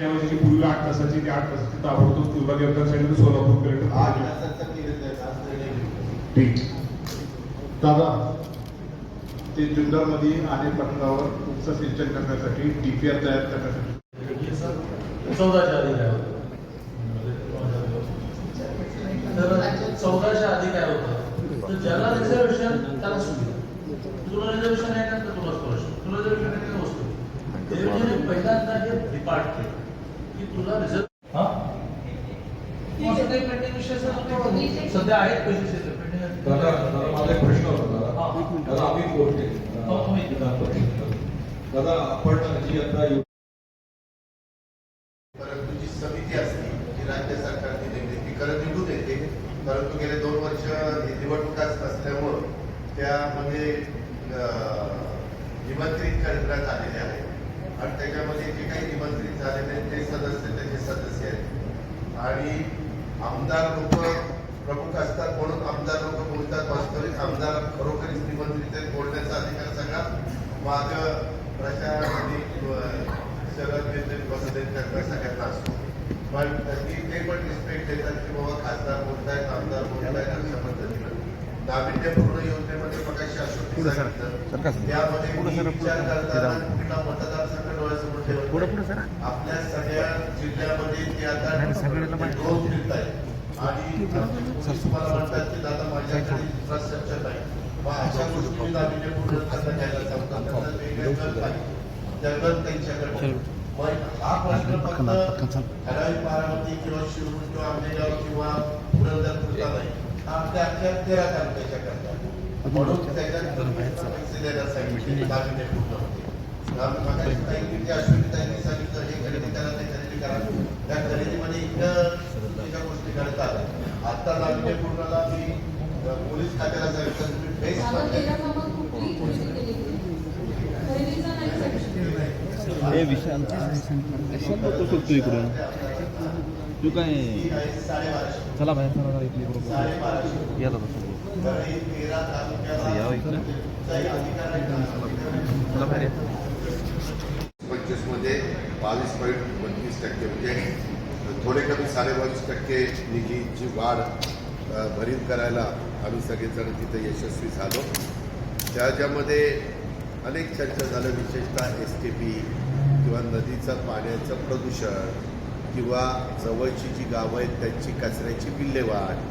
त्याऐवजी जी पूर्वी आठ तासाची ती आठ तासाची ताबडतोब विभागीय आयुक्तांनी सांगितलं सोलापूर आहे, आज. ठीक. दादा ते जुन्नरमध्ये आणि पटनावर उपसा सिंचन करण्यासाठी डीपीआर तयार करण्यासाठी. चौदाच्या आधी काय होतं? तर चौदाच्या आधी काय होतं? तर ज्याला रिझर्वेशन त्याला सुविधा तुला रिझर्वेशन आहे ना तर तुला स्कॉलरशिप तुला रिझर्वेशन आहे का? वस्तू. ते म्हणजे पहिल्यांदा हे डिपार्ट केलं की तुला हा. सध्या आहेत पैसे दादा माझा एक प्रश्न होता दादा हा. दादा आम्ही कोर्टे तुम्ही. दादा आपण जी आता यु- परंतु जी समिती असते जी राज्य सरकारने नेमली ती खरं निघून येते परंतु गेले दोन वर्ष ही निवडणुकाच असल्यामुळं त्यामध्ये अं, निमंत्रित करण्यात आलेले आहे आणि त्याच्यामध्ये जे काही निमंत्रित झालेले आहेत ते सदस्य त्याचे सदस्य आहेत आणि आमदार लोक प्रमुख असतात म्हणून आमदार लोक बोलतात वास्तविक आमदार खरोखरीच निमंत्रित आहेत बोलण्याचा अधिकार सगळा माग प्रशासनिक शरद बसले त्यांना सगळ्यांना असतो पण त्यांनी ते पण रिस्पेक्ट देतात की बाबा खासदार बोलतायत आमदार बोलतायत अशा पद्धतीनं. नाविन्यपूर्ण योजनेमध्ये मगाशी अशोक सांगितलं. त्यामध्ये विचार करताना कुठला डोळ्यासमोर ठेवत नाही. आपल्या सगळ्या जिल्ह्यामध्ये ते आता ड्रोन फिरत आहेत आणि तुम्हाला म्हणतात की दादा माझ्याकडे इन्फ्रास्ट्रक्चर नाही मग अशा गोष्टी त्यांना जगत त्यांच्याकडे हा प्रश्न फक्त ठराविक बारामती किंवा शिरूर किंवा आंबेगाव किंवा पुरंदरपुरता नाही. हा आपल्या अख्ख्या तेरा तालुक्याच्या करता. म्हणून त्याच्यात पैसे द्यायला सांगितले हे खरेदी करा ते खरेदी करा. त्या खरेदीमध्ये इतकं चुकीच्या गोष्टी घडत आल्या आता नाविन्यपूर्णला मी अ, पोलीस खात्याला सांगितलं तुम्ही आता मध्ये त्याच्या कामात कुठलीही गोष्ट केली गेली. खरेदीचा नाही section. हे विशाल. कशाला नको शकतो इकडून. तू काय? चला बाहेर चला जरा इकडे इकडे या दादा या इकडे. चला बाहेर या. बावीस पॉईंट पंचवीस टक्के म्हणजे थोडे कमी साडेबावीस टक्के निधीची वाढ भरीव करायला आम्ही सगळेजण तिथे यशस्वी झालो. त्याच्यामध्ये अनेक चर्चा झाल्या विशेषतः एस टी पी किंवा नदीचं पाण्याचं प्रदूषण किंवा जवळची जी गावं आहेत त्यांची कचऱ्याची विल्हेवाट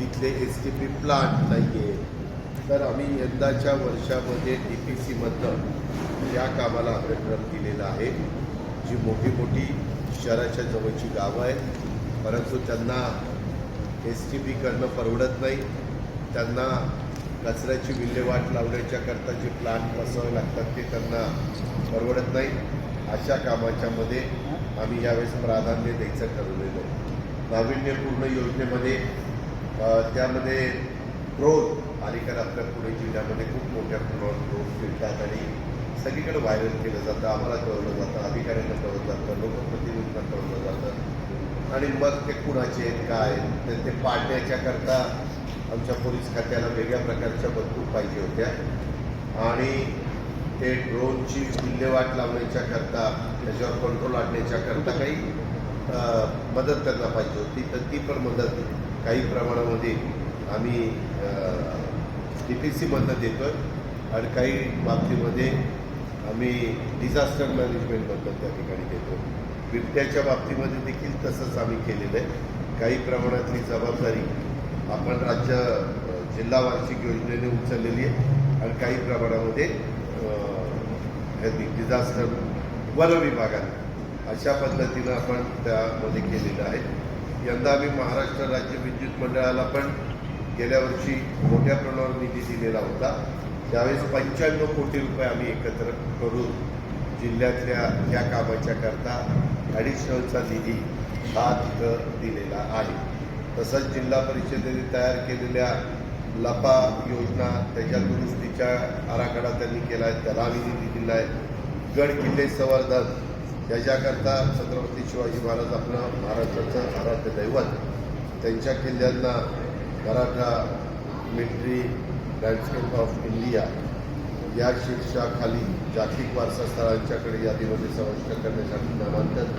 तिथले एस टी पी प्लांट नाही आहे तर आम्ही यंदाच्या वर्षामध्ये डी पी सीमधनं या कामाला अग्रक्रम दिलेला आहे. जी मोठी मोठी शहराच्या जवळची गावं आहेत परंतु त्यांना एस टी पी करणं परवडत नाही. त्यांना कचऱ्याची विल्हेवाट लावण्याच्याकरता जे प्लांट बसवावे लागतात ते त्यांना परवडत नाही. अशा कामाच्यामध्ये आम्ही यावेळेस प्राधान्य द्यायचं ठरवलेलं आहे. नाविन्यपूर्ण योजनेमध्ये त्यामध्ये ड्रोन अलीकडे आपल्या पुणे जिल्ह्यामध्ये खूप मोठ्या प्रमाणात ग्रोथ फिरतात आणि सगळीकडे व्हायरल केलं जातं. आम्हाला कळवलं जातं अधिकाऱ्यांना कळवलं जातं लोकप्रतिनिधींना कळवलं जातं. आणि मग ते कुणाचे आहेत काय आहेत, तर ते पाडण्याच्याकरता आमच्या पोलीस खात्याला वेगळ्या प्रकारच्या बंदूक पाहिजे होत्या. आणि ते ड्रोनची विल्हेवाट लावण्याच्याकरता त्याच्यावर कंट्रोल आणण्याच्याकरता काही मदत त्यांना पाहिजे होती. तर ती पण मदत काही प्रमाणामध्ये आम्ही डी पी सीमधनं देतो आणि काही बाबतीमध्ये आम्ही डिझास्टर मॅनेजमेंटबद्दल त्या ठिकाणी देतो बिबट्याच्या बाबतीमध्ये देखील तसंच आम्ही केलेलं आहे. काही प्रमाणातली जबाबदारी आपण राज्य जिल्हा वार्षिक योजनेने उचललेली आहे. आणि काही प्रमाणामध्ये डिझास्टर वन विभागाने. अशा पद्धतीनं आपण त्यामध्ये केलेलं आहे. यंदा आम्ही महाराष्ट्र राज्य विद्युत मंडळाला पण गेल्या वर्षी मोठ्या प्रमाणावर निधी दिलेला होता. त्यावेळेस पंच्याण्णव कोटी रुपये आम्ही एकत्र करून जिल्ह्यातल्या या कामाच्या करता ॲडिशनलचा निधी हा तिथं दिलेला आहे. तसंच जिल्हा परिषदेने तयार केलेल्या लपा योजना त्याच्या दुरुस्तीच्या आराखडा त्यांनी केला आहे त्याला आम्ही निधी दिला आहे. गड किल्ले संवर्धन त्याच्याकरता छत्रपती शिवाजी महाराज आपलं महाराष्ट्राचं आराध्य दैवत. त्यांच्या किल्ल्यांना Maratha military landscape of India या शीर्षाखाली जागतिक वारसा स्थळांच्याकडे यादीमध्ये समाविष्ट करण्यासाठी नामांकन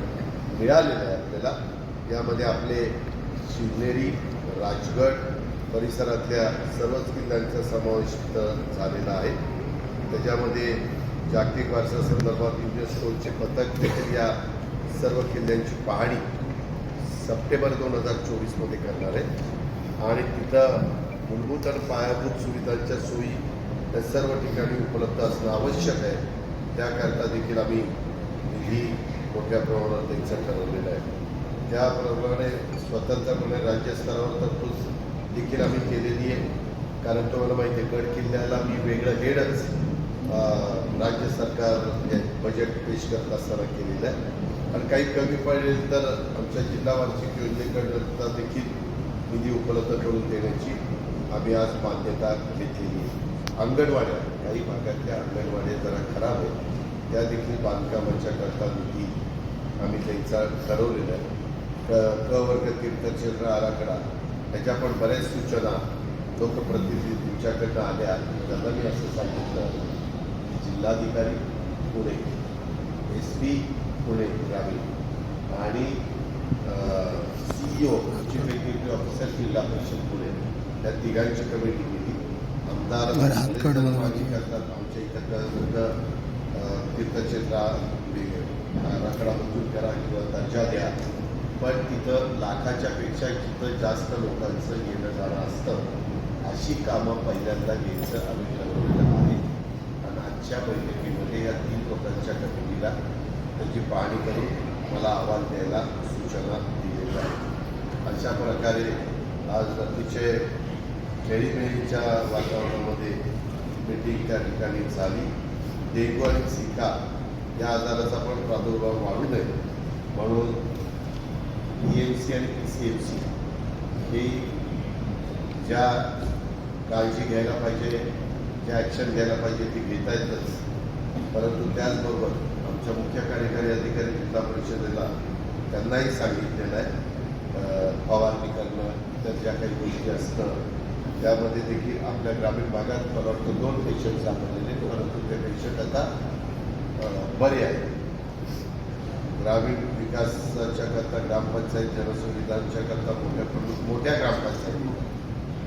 मिळालेलं आहे आपल्याला. यामध्ये आपले शिवनेरी राजगड परिसरातल्या सर्वच किल्ल्यांचा समावेश झालेला आहे. त्याच्यामध्ये जागतिक वारसा संदर्भात युनेस्कोचे पथक देखील या सर्व किल्ल्यांची पाहणी सप्टेंबर दोन हजार चोवीसमध्ये करणार आहे. आणि तिथं मूलभूत आणि पायाभूत सुविधांच्या सोयी या सर्व ठिकाणी उपलब्ध असणं आवश्यक आहे. त्याकरता देखील आम्ही निधी मोठ्या प्रमाणात द्यायचं ठरवलेलं आहे. त्याप्रमाणे स्वतंत्रपणे म्हणजे राज्यस्तरावर तरतूद देखील आम्ही केलेली आहे. कारण तुम्हाला माहिती आहे गड किल्ल्याला मी वेगळं हेडच राज्य सरकार हे बजेट पेश करत असताना केलेलं आहे. आणि काही कमी पडेल तर आमच्या जिल्हा वार्षिक योजनेकडता देखील निधी उपलब्ध करून देण्याची आम्ही आज मान्यता घेतलेली आहे. अंगणवाड्या काही भागातल्या अंगणवाड्या जरा खराब आहेत. त्या देखील बांधकामाच्या करता निधी आम्ही त्यांचा ठरवलेला आहे. क क वर्ग तीर्थक्षेत्र आराखडा त्याच्या पण बऱ्याच सूचना लोकप्रतिनिधी तुमच्याकडनं आल्या. त्यांना मी असं सांगितलं. की जिल्हाधिकारी पुणे एस पी पुणे ग्रामीण आणि सीईओ चीफ एक्झिक्युटिव्ह ऑफिसर जिल्हा परिषद पुणे. त्या तिघांची कमिटी केली आमदार आमच्या इथं तीर्थक्षेत्र आराखडा मंजूर करा किंवा दर्जा द्या. पण तिथं लाखाच्या पेक्षा जिथं जास्त लोकांचं येणं जाणं असतं अशी कामं पहिल्यांदा घ्यायचं आम्ही ठरवलेलं आहे. आणि आजच्या बैठकीमध्ये या तीन लोकांच्या कमिटीला त्याची पाहणी करून मला अहवाल द्यायला सूचना दिलेल्या आहेत. अशा प्रकारे आज अतिशय खेळीमेळीच्या वातावरणामध्ये मीटिंग त्या ठिकाणी झाली. डेंगू आणि झिका या आजाराचा पण प्रादुर्भाव वाढू नये म्हणून ई एम सी आणि पी सी एम सी ही ज्या काळजी घ्यायला पाहिजे ज्या ॲक्शन घ्यायला पाहिजे ती घेता येतच. परंतु त्याचबरोबर आमच्या मुख्य कार्यकारी अधिकारी जिल्हा परिषदेला त्यांनाही सांगितलेलं आहे फवारणी करणं इतर ज्या काही गोष्टी असतं त्यामध्ये देखील आपल्या ग्रामीण भागात मला वाटतं दोन पेशंट सापडलेले परंतु ते पेशंट आता बरे आहेत. ग्रामीण विकासाच्या करता ग्रामपंचायत जनसुविधांच्या करता मोठ्या प्रमुख मोठ्या ग्रामपंचायती.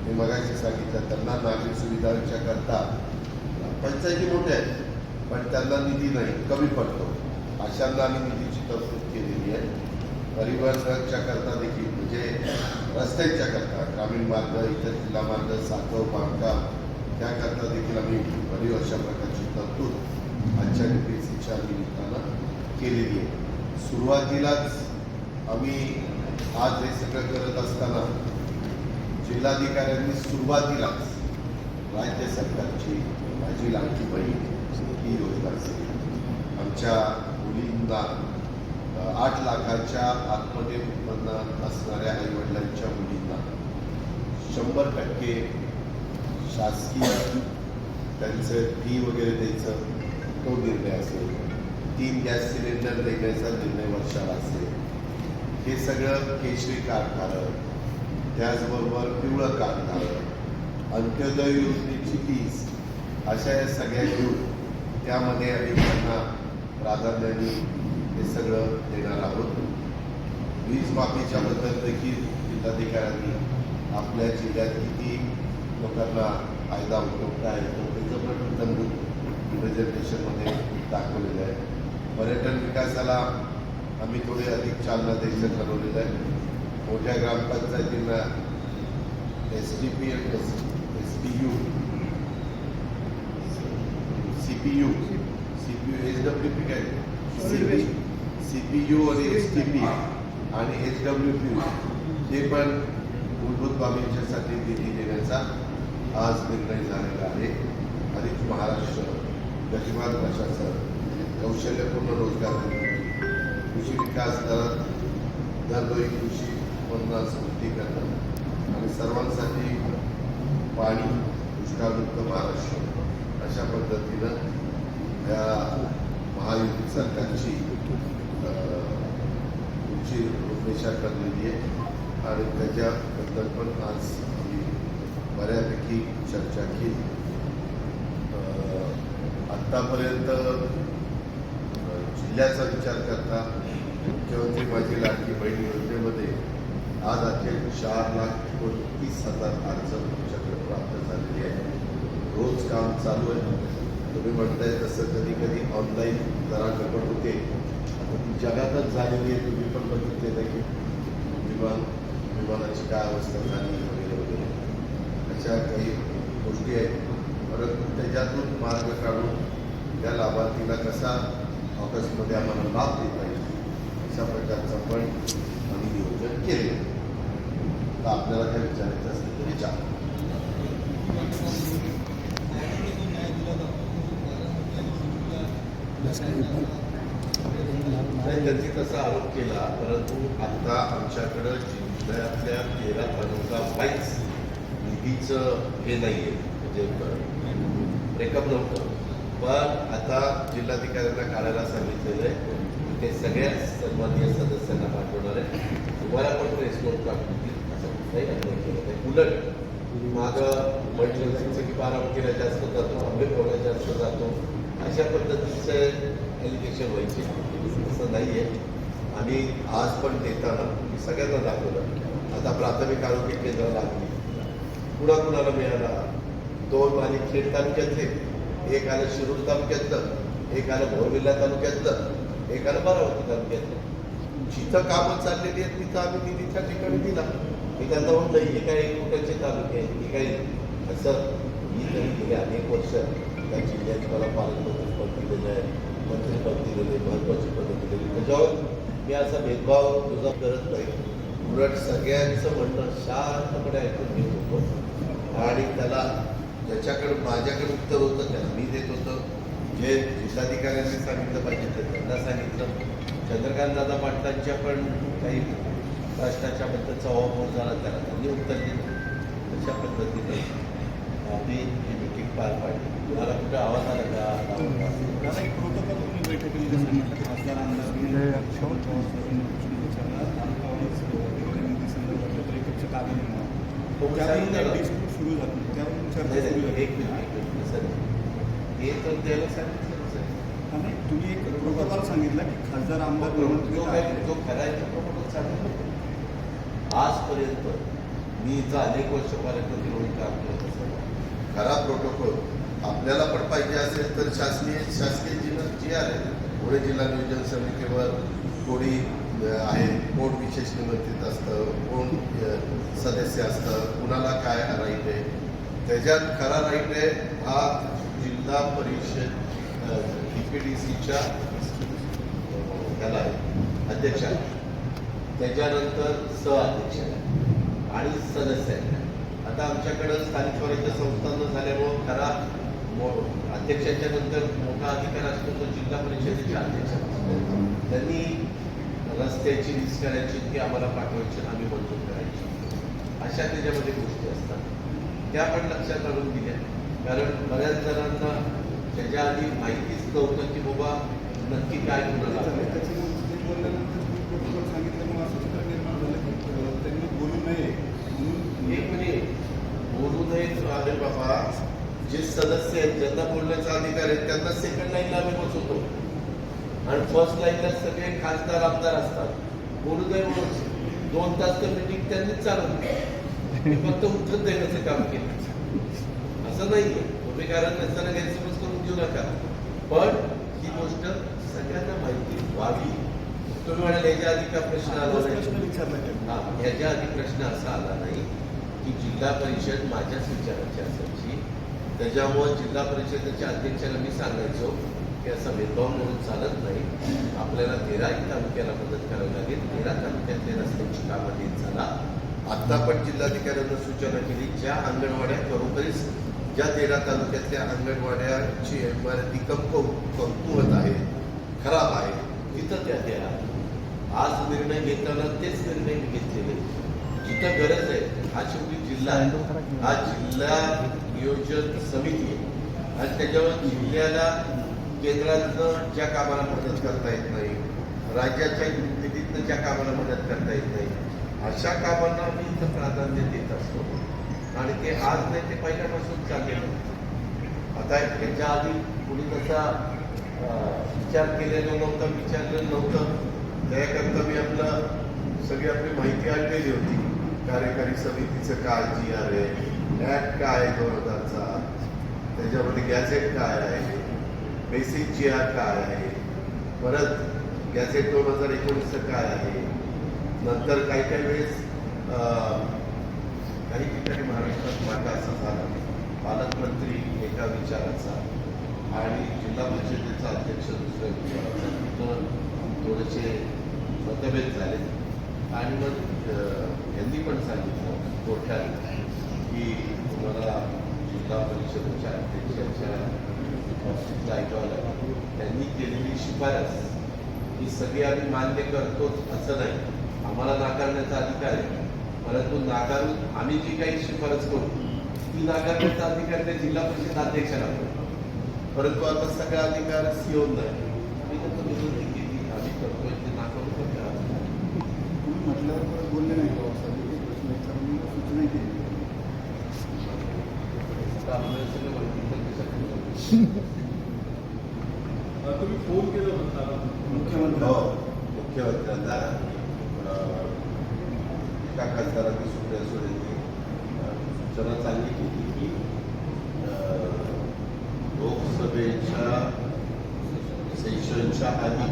मी मगाशी सांगितलं त्यांना नागरिक सुविधांच्या करता पंचायती मोठ्या आहेत पण त्यांना निधी नाही कमी पडतो. अशांना आम्ही निधीची तरतूद केलेली आहे. परिवहनच्या करता देखील म्हणजे रस्त्यांच्या करता ग्रामीण मार्ग इतर जिल्हा मार्ग साखव बांधकाम त्याकरता देखील आम्ही बरी अशा प्रकारची तरतूद आजच्या डीपीसीच्या निमित्तानं केलेली आहे. सुरुवातीलाच आम्ही आज हे सगळं करत असताना जिल्हाधिकाऱ्यांनी सुरुवातीलाच राज्य सरकारची माझी लाडकी बहीण ही योजना असेल आमच्या मुलींना आठ लाखाच्या आतमध्ये उत्पन्न असणाऱ्या आईवडिलांच्या मुलींना शंभर टक्के शासकीय त्यांचं फी वगैरे द्यायचं तो निर्णय असेल. तीन गॅस सिलेंडर देण्याचा निर्णय वर्षाला असेल. हे सगळं केशरी कार्ड त्याचबरोबर पिवळं कार्ड अंत्योदय योजनेची फीस अशा या सगळ्या घेऊन त्यामध्ये आम्ही त्यांना प्राधान्याने हे सगळं देणार आहोत. वीज माफीच्या बद्दल देखील जिल्हाधिकाऱ्यांनी आपल्या जिल्ह्यात किती लोकांना फायदा होतो काय होतो त्याचं पण प्रेझेंटेशनमध्ये दाखवलेलं आहे. पर्यटन विकासाला आम्ही थोडे अधिक चालना द्यायचं ठरवलेलं आहे. मोठ्या ग्रामपंचायतींना S D P S S P U C P U C P U H W P काय? C P C P U आणि एस टी पी आणि एच डब्ल्यू पी हे पण मूलभूत बाबींच्यासाठी निधी देण्याचा आज निर्णय झालेला आहे. अधिक महाराष्ट्र गतिमान प्रशासन कौशल्यपूर्ण रोजगार कृषी विकास दर दरडोई कृषी उत्पन्न समृद्धी करणं आणि सर्वांसाठी पाणी दुष्काळमुक्त महाराष्ट्र अशा पद्धतीनं या महायुती सरकारची तुमची रूपरेषा करलेली आहे. आणि त्याच्याबद्दल पण आज आम्ही बऱ्यापैकी चर्चा केली. आत्तापर्यंत याचा विचार करता मुख्यमंत्री माझी लाडकी बहीण योजनेमध्ये आज अखेर चार लाख एकोणतीस हजार अर्ज तुमच्याकडे प्राप्त झालेली आहे रोज काम चालू आहे. तुम्ही म्हणताय तसं कधी कधी ऑनलाईन जरा गडबड होते. ती जगातच झालेली आहे. तुम्ही पण बघितलेलं की विमान विमानाची काय अवस्था झाली वगैरे वगैरे. अशा काही गोष्टी आहेत. परंतु त्याच्यातून मार्ग काढून त्या लाभार्थीला कसा ऑगस्टमध्ये आम्हाला लाभ देता येईल अशा प्रकारचं पण आम्ही नियोजन केले तर आपल्याला काय विचारायचं असेल तर विचार. नाही त्यांनी तसा आरोप केला परंतु आता आमच्याकडं जिल्ह्यातल्या तेरा तालुका वाईज निधीचं हे नाही आहे म्हणजे ब्रेकअप नव्हतं. पण आता जिल्हाधिकाऱ्यांना काढायला सांगितलेलं आहे ते सगळ्या सन्माननीय सदस्यांना पाठवणार आहे तुम्हाला पण प्रेस नोट पाठवतील असं कुठलाही अनुभव केलं नाही उलट मागं म्हटलं की बारामतीला जास्त जातो आंबेगावला जास्त जातो अशा पद्धतीचे एलिगेशन व्हायचे. असं नाही आहे. आणि आज पण देताना मी सगळ्यांना दाखवलं. आता प्राथमिक आरोग्य केंद्र लागली. कुणा कुणाला मिळाला? दोन आणि खेड तालुक्यातले. एक आलं शिरूर तालुक्यातलं एक आलं भोरविल्ला तालुक्यातलं एक आलं बारावती तालुक्यातलं. जिथं कामं चाललेली आहेत तिथं आम्ही निधी ठिकाणी दिला. मी त्यांना म्हणलं हे काही कुठ्याचे तालुके आहेत? हे काही असं मी तरी गेले अनेक वर्ष. त्या जिल्ह्यात मला पालकमंत्री पद दिलेलं आहे मंत्रीपद दिलेलं आहे महत्वाची पदं दिलेली त्याच्यावर मी असा भेदभाव तुझा करत नाही. उलट सगळ्यांचं म्हणणं शांतपणे ऐकून घेत. होतो आणि त्याला ज्याच्याकडे माझ्याकडे उत्तर होतं त्याला मी देत होतो. जे जिल्हाधिकाऱ्यांनी सांगितलं पाहिजे ते त्यांना सांगितलं. चंद्रकांत दादा पाटलांच्या पण काही प्रश्नाच्या बद्दलचा अभाव झाला त्याला त्यांनी उत्तर दिलं. अशा पद्धतीने आम्ही ही मिटिंग पार पाडली. मला कुठं आवाज आला का? प्रोटोकॉल सुरू झालं. त्यावरून नाही, चर्चा नाही, सुरू झाली. एक सर. हे तर द्यायला सांगितलं सर. आणि तुम्ही एक प्रोटोकॉल सांगितला की खासदार आमदार जो. जो करायचा प्रोटोकॉल सांगितलं आजपर्यंत मी इथं अनेक वर्ष पालकमंत्री म्हणून काम करत खरा प्रोटोकॉल आपल्याला पण पाहिजे असेल तर शासकीय शासकीय जिल्हा जी आहे पुणे जिल्हा नियोजन समितीवर कोणी आहे कोण विशेष निमंत्रित असतं कोण सदस्य असतं कुणाला काय राईट आहे? त्याच्यात खरा राईट आहे हा जिल्हा परिषद डी पी डी सीच्या त्याला आहे. अध्यक्षाला त्याच्यानंतर सहअध्यक्ष आणि सदस्य आहे. आता आमच्याकडं स्थानिक स्वराज्य संस्थांना झाल्यामुळं खरा मो अध्यक्षाच्या नंतर मोठा अधिकार असतो तो जिल्हा परिषदेचे अध्यक्ष त्यांनी रस्त्याची लिस्ट करायची ती आम्हाला पाठवायची आम्ही मंजूर करायची. अशा त्याच्यामध्ये गोष्टी असतात. त्या पण लक्षात आणून दिल्या. कारण बऱ्याच जणांना त्याच्या आधी माहितीच नव्हतं की बाबा नक्की काय बोलू नये. अरे बाबा जे सदस्य आहेत ज्यांना बोलण्याचा अधिकार आहे त्यांना सेकंड लाईनला आम्ही बसवतो. आणि फर्स्ट लाईनला सगळे खासदार आमदार असतात. बोलू म्हणून दोन तास तर मिटिंग त्यांनीच चालवली. फक्त उत्तर देण्याचं काम केलं. असं नाही तुम्ही कारण नसताना गैरसमज करून घेऊ नका. पण ही गोष्ट सगळ्यांना माहिती व्हावी तुम्ही म्हणाले याच्या आधी का प्रश्न आला नाही? त्यांनी हा, ह्याच्या आधी प्रश्न असा आला नाही की जिल्हा परिषद माझ्याच विचाराची असायची त्याच्यामुळे जिल्हा परिषदेच्या अध्यक्षाला मी सांगायचो की असा भेदभाव म्हणून चालत नाही. आपल्याला तेराही तालुक्याला मदत करावी लागेल. तेरा तालुक्यातले रस्त्यांची कामं देत झाला आता पण जिल्हाधिकाऱ्यांना सूचना केली ज्या अंगणवाड्या खरोखरीच ज्या तेरा तालुक्यातल्या अंगणवाड्याची इमारती कमकम कमकुवत आहे खराब आहे तिथं त्या द्या आज निर्णय घेताना तेच निर्णय घेतलेले. जिथं गरज आहे हा शेवटी जिल्हा आहे. हा जिल्हा नियोजन समिती आहे. आणि त्याच्यावर जिल्ह्याला केंद्रातनं ज्या कामाला मदत करता येत नाही राज्याच्या निधीतनं ज्या कामाला मदत करता येत नाही अशा कामांना मी इथं प्राधान्य देत असतो. आणि ते आज नाही ते पहिल्यापासून चाललेलं आता याच्या आधी कुणी तसा विचार केलेला नव्हता विचारलेलं नव्हतं. त्याकरता मी आपलं सगळी आपली माहिती आणलेली होती. कार्यकारी समितीचं काय जी आर आहे ॲक्ट काय आहे दोन हजारचा? त्याच्यामध्ये गॅझेट काय आहे? बेसिक जी आर काय आहे? परत गॅझेट दोन हजार एकोणीसचं काय आहे? नंतर काही काही वेळेस काही ठिकाणी महाराष्ट्रात वाटा असा झाला. पालकमंत्री एका विचाराचा आणि जिल्हा परिषदेचा अध्यक्ष दुसऱ्या विचाराचा. तिथं थोडेसे मतभेद झाले. आणि मग यांनी पण सांगितलं कोर्टात की तुम्हाला जिल्हा परिषदेच्या अध्यक्षाच्या लागेल त्यांनी केलेली शिफारस ही सगळी आम्ही मान्य करतोच असं नाही. आम्हाला नाकारण्याचा अधिकार आहे. परंतु नाकारून आम्ही जी काही शिफारस करू ती नाकारण्याचा अधिकार त्या जिल्हा परिषद अध्यक्षाला. परंतु आता सगळा अधिकार सीओन नाही आम्ही त्यांना विनंती केली आम्ही करतोय ते नाकारून पण करा. तुम्ही म्हटल्यावर बोलले नाही विचारून सूचना केली आता आम्हाला सगळं माहिती पण त्याच्यात तुम्ही फोन केला होता मुख्यमंत्री. हो मुख्यमंत्र्यांना एका खासदारांनी सुप्रिया सुळेंनी अं, सूचना चांगली केली की लोकसभेच्या सेशनच्या आधी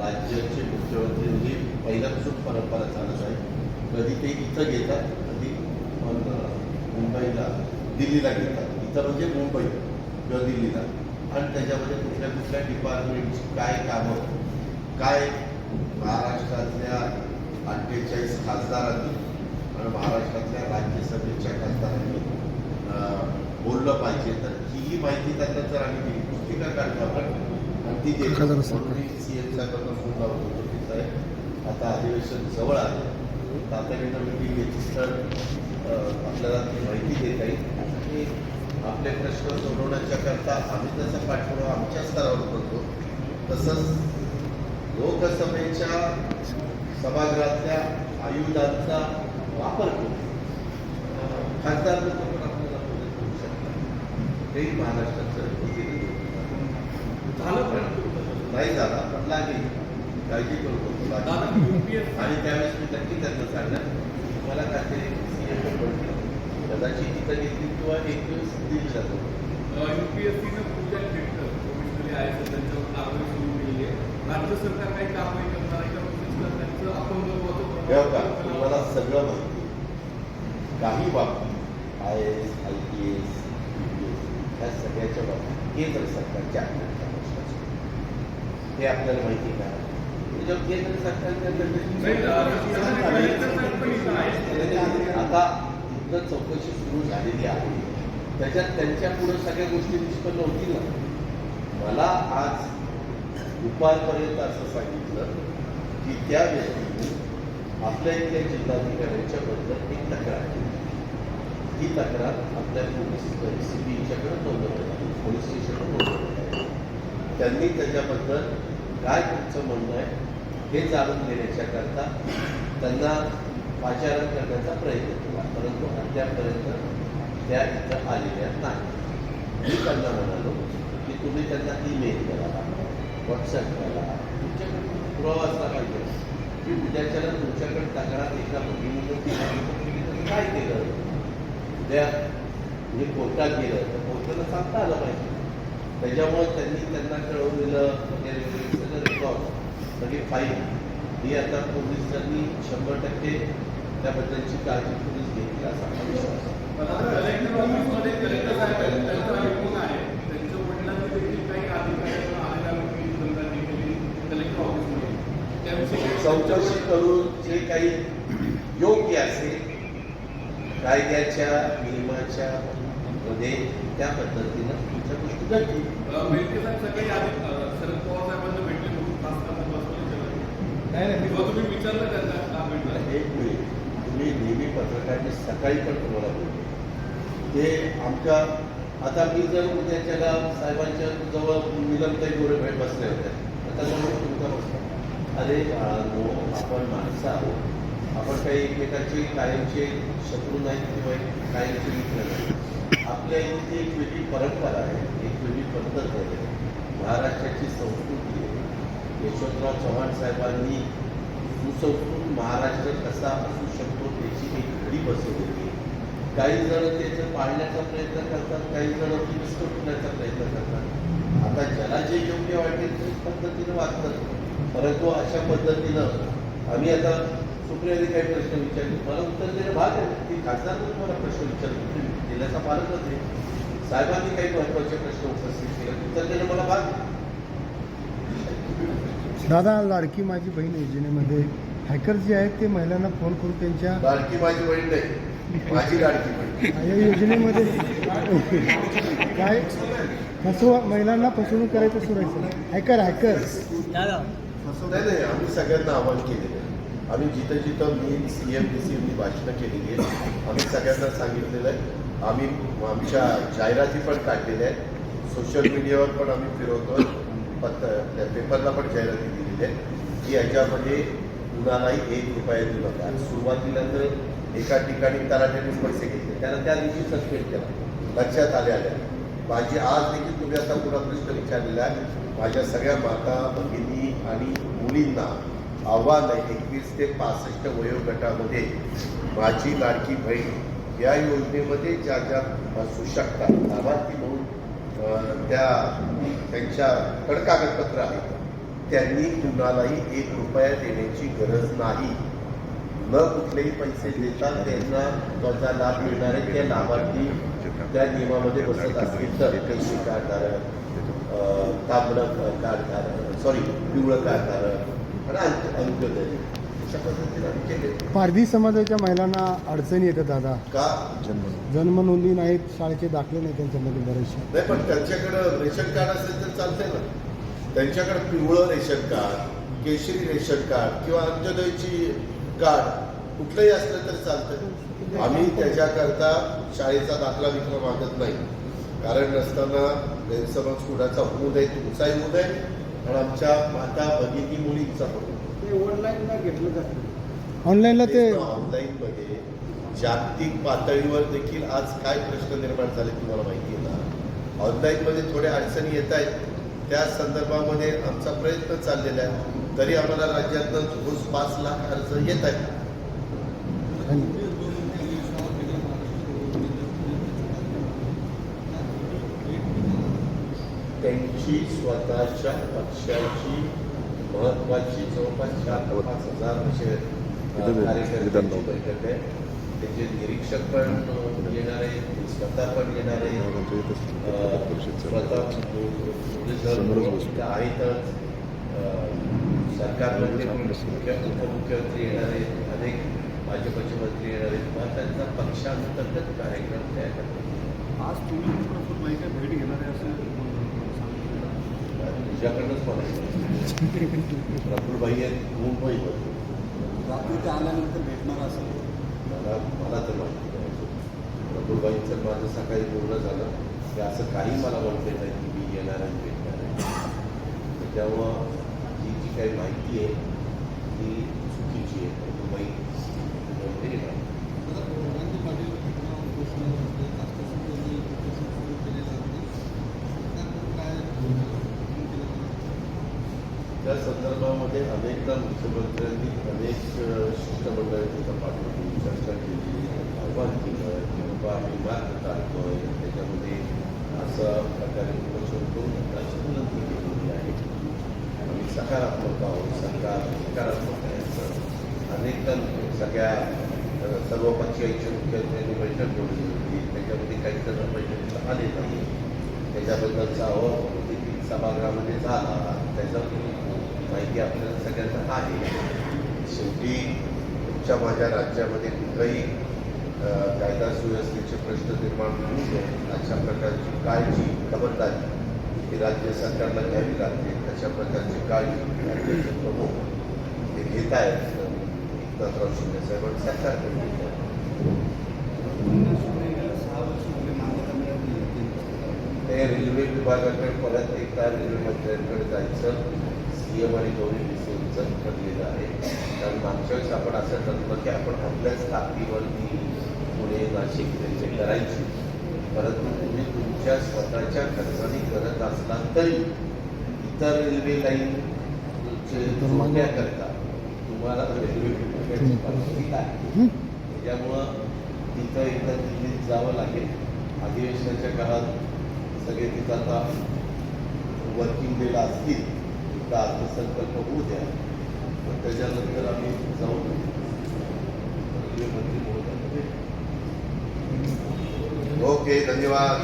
राज्याचे मुख्यमंत्री म्हणजे पहिल्यापासून परंपरा चालत आहे कधी ते इथं घेतात कधी मुंबईला दिल्लीला घेतात. इथं म्हणजे मुंबई. किंवा दिल्लीला आणि त्याच्यामध्ये कुठल्या कुठल्या डिपार्टमेंटची काय कामं काय महाराष्ट्रातल्या अठ्ठेचाळीस खासदारांनी आणि महाराष्ट्रातल्या राज्यसभेच्या खासदारांनी बोललं पाहिजे. तर ही माहिती त्यांना जर आम्ही दिली पुस्तिका आपण? आणि ती देतो सीएम साहेबांना फोन लावत होतो की साहेब आता अधिवेशन जवळ आले तातडीनं घेतली तर अं, आपल्याला ती माहिती देता येईल. आणि आपले प्रश्न सोडवण्याच्या करता आम्ही त्याचा पाठपुरावा आमच्या स्तरावर करतो. तसंच लोकसभेच्या सभागृहातल्या आयुधांचा वापर करून खासदार लोक पण आपल्याला मदत करू शकतात. तेही महाराष्ट्राचं प्रतिनिधित्व झालं पण नाही झाला पण लागेल. काळजी करू. आणि त्यावेळेस मी नक्की त्यांना सांगणार मला सीएम कदाचित तिथं घेतली किंवा एक दिवस दिली जातो. पूजा भेटतं कमिशनरी आहे त्यांच्यावर कारवाई सुरू केली आहे. राज्य सरकार काही कारवाई करणार आहे का? म्हणजे त्यांचं प्रमाण- तुम्हाला सगळं माहिती. काही बाबतीत I S I P S ह्या सगळ्याच्या बाबतीत केंद्र सरकारच्या. हे आपल्याला माहिती का? त्याच्यावर केंद्र सरकारच्या इथं. आता सुद्धा चौकशी सुरू झालेली आहे. त्याच्यात त्यांच्या पुढे सगळ्या गोष्टी निष्पन्न होतील ना? मला आज दुपारपर्यंत असं सांगितलं की त्या व्यक्तीने आपल्या इथल्या जिल्हाधिकाऱ्यांच्या बद्दल एक तक्रार केली. ही तक्रार आपल्या पोलीस सी बीच्याकडे नोंदवण्यात आली. पोलीस स्टेशनवर नोंदवण्यात आली. त्यांनी त्याच्याबद्दल काय तुमचं म्हणणं आहे हे जाणून घेण्याच्या करता त्यांना पाचारण करण्याचा प्रयत्न केला. परंतु अद्यापर्यंत त्या इथं आलेल्या नाही. मी त्यांना म्हणालो की तुम्ही त्यांना ईमेल करा व्हॉट्सअप करा. तुमच्याकडे पुरावा असला पाहिजे की उद्याच्याला तुमच्याकडे तक्रार एका भगिनीनं तुम्ही काय केलं? उद्या म्हणजे कोर्टात गेलं तर कोर्टाला सांगता आलं पाहिजे. त्याच्यामुळे त्यांनी त्यांना कळवलेलं वगैरे वगैरे सगळं रेकॉर्ड सगळी फाईल ही आता पोलिसांनी शंभर टक्के त्याबद्दलची काळजी पोलीस घेतली असा विश्वास चौकशी करून जे काही योग्य असेल कायद्याच्या नियमाच्या मध्ये त्या पद्धतीनं तुमच्या गोष्टी घडतील नाही नाही. किंवा तुम्ही विचारलं त्यांना का भेटला एक मिनिट. मी नेहमी पत्रकारांनी सकाळी पण तुम्हाला बोलतो ते आमच्या आता मी जर उद्याच्या साहेबांच्या जवळ निलमताई गोरे भेट बसले होते. आता जवळ तुमचा बसला अरे बाळांनो आपण माणसं आहोत. आपण काही एकमेकांचे कायमचे शत्रू नाहीत किंवा कायमचे मित्र नाही आपल्या इथे एक वेगळी परंपरा आहे एक वेगळी पद्धत आहे. महाराष्ट्राची संस्कृती आहे. यशवंतराव चव्हाण साहेबांनी सुसंस्कृत महाराष्ट्र कसा असू शकतो बसवलेली काही जण त्याचं पाळण्याचा प्रयत्न करतात काही जण ती विस्कटण्याचा प्रयत्न करतात. आता ज्याला जे योग्य वाटेल त्याच पद्धतीनं वागतात. परंतु अशा पद्धतीनं आम्ही आता सुप्रियाने काही प्रश्न विचारले. मला उत्तर देणं भाग आहे. की खासदार मला प्रश्न विचारले. दिल्याचा पालकच आहे. साहेबांनी काही महत्त्वाचे प्रश्न उपस्थित केले. उत्तर देणं मला भाग दादा लाडकी माझी बहीण योजनेमध्ये हॅकर जे आहेत ते महिलांना फोन करून त्यांच्या लाडकी माझी बहीण नाही माझी लाडकी बहीण. या योजनेमध्ये काय? फसवा महिलांना फसवणूक करायचं सर हॅकर हॅकर नाही नाही आम्ही सगळ्यांना आवाहन केलेलं आहे. आम्ही जिथं जिथं मी सी एम डी सी एमनी भाषणं केलेली आहे आम्ही सगळ्यांना सांगितलेलं आहे. आम्ही आमच्या जाहिराती पण काढलेल्या आहेत. सोशल मीडियावर पण आम्ही फिरवतो पत्र पेपरला पण जाहिराती दिलेल्या आहेत. की याच्यामध्ये कुणालाही एक रुपया देऊ नका आणि सुरुवातीला तर एका ठिकाणी तलाठ्यानेच पैसे घेतले. त्याला त्या दिवशी सस्पेंड केला. लक्षात आले आल्या. माझी आज देखील तुम्ही आता पुन्हा प्रश्न विचारलेला आहे. माझ्या सगळ्या माता भगिनी आणि मुलींना आव्हान आहे एकवीस ते पासष्ट वयोगटामध्ये माझी लाडकी बहीण या योजनेमध्ये ज्या ज्या असू शकतात. लाभार्थी म्हणून त्या त्यांच्या कड कागदपत्र आहेत. त्यांनी कुणालाही एक रुपया देण्याची गरज नाही. न कुठलेही पैसे देता त्यांना त्याचा लाभ मिळणार आहे. त्या लाभार्थी त्या नियमामध्ये बसत असतील तर. पैसे अं, तांबडं कार्डधारक सॉरी पिवळं आणि अंत्योदय केले. पारधी समाजाच्या महिलांना अडचणी येतात दादा. का? जन्म नोंदणी. नाहीत शाळेचे दाखले नाही त्यांच्यामध्ये बरेचसे. नाही पण त्यांच्याकडं रेशन कार्ड असेल तर चालतंय ना. त्यांच्याकडे पिवळं रेशन कार्ड केशरी रेशन कार्ड किंवा अंत्योदयची कार्ड कुठलंही असलं तर चालतं आम्ही त्याच्याकरता शाळेचा दाखला विकला मागत नाही. कारण नसताना गैरसमज कुणाचा होऊ नये तुमचाही होऊ नये. आणि आमच्या माता भगिनी मुलींचा होऊ नये. ऑनलाईनला ते ऑनलाईन मध्ये जागतिक पातळीवर देखील आज काय प्रश्न निर्माण झाले तुम्हाला माहिती आहे ना ऑनलाईन मध्ये थोड्या अडचणी येत आहेत त्या संदर्भामध्ये आमचा प्रयत्न चाललेला आहे. तरी आम्हाला राज्यातनं रोज पाच लाख अर्ज येत आहेत. त्यांची स्वतःच्या पक्षाची महत्वाची जवळपास चार ते पाच हजार असे आहे. त्याचे निरीक्षक पण येणार स्वतः पण येणार स्वतः आहेतच सरकारमध्ये मुख्य उपमुख्यमंत्री येणार अनेक भाजपचे मंत्री येणार मग त्यांचा पक्षांतर्गत कार्यक्रम तयार करतात आज तुम्ही प्रफुल्ल भाई काय। भेट घेणार असं तुझ्याकडनंच म्हणायचं प्रफुल्लबाई आहेत मुंबईमध्ये रात्री ते आल्यानंतर भेटणार असं मला मला तर माहिती प्रफुल्लबाईंचं माझं सकाळी बोलणं झालं. की असं काही मला म्हणते नाही की मी येणार आणि भेटणार आहे. त्याच्यामुळं ही जी काही माहिती आहे ती चुकीची आहे. ना त्या संदर्भामध्ये अनेकदा मुख्यमंत्र्यांनी अनेक अ, शिष्टमंडळाची पाठवली चर्चा केली. आव्हान केलं. की होता आम्ही त्याच्यामध्ये असं प्रकारे उपोषण करून अशी विनंती केलेली आहे आम्ही सकारात्मक आहोत सरकार सकारात्मक आहे असं अनेकदा सगळ्या अ, सर्वपक्षीयांच्या मुख्यमंत्र्यांनी बैठक बोलली होती. त्याच्यामध्ये काही जण बैठकीला आले नाही. त्याच्याबद्दलचा अहवाल सभागृहामध्ये झाला. त्याचा माहिती आपल्याला सगळ्यांना आहे. शेवटी तुमच्या माझ्या राज्यामध्ये कुठलाही कायदा सुव्यवस्थेचे प्रश्न निर्माण होऊ नये अशा प्रकारची काळजी खबरदारी ही राज्य सरकारला घ्यावी लागते. अशा प्रकारची काळजी राज्याचे प्रमुख हे घेत आहेत. दत्तराव शिंदे साहेब आणि सरकारकडे घेत आहेत. सहा आहे. ते रेल्वे विभागाकडे परत एकदा रेल्वे मंत्र्यांकडे जायचं. सी एम आणि दोन्ही डी सी ठरलेलं आहे. कारण मागच्या वेळेस आपण असं ठरलं की आपण आपल्याच ताकदीवरती पुणे नाशिक त्यांचे करायची. परंतु तुम्ही तुमच्या स्वतःच्या खर्चाने करत असला तरी इतर रेल्वे लाईन जोडण्याकरता तुम्हाला रेल्वे तिकिटाची आहे त्यामुळं तिथं एकदा दिल्लीत जावं लागेल. अधिवेशनाच्या काळात सगळे तिथं आता वर्किंग डेला असतील तिथं अर्थसंकल्प होऊ द्या पण त्याच्यानंतर आम्ही जाऊन रेल्वे मंत्री महोदयांना भेटू. ओके धन्यवाद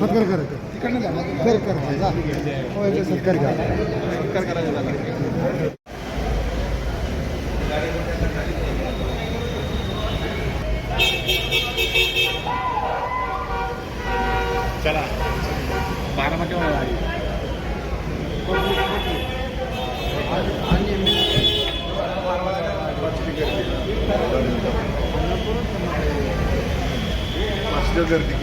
सत्कार करा सत्कार करा सत्कार करा verdik.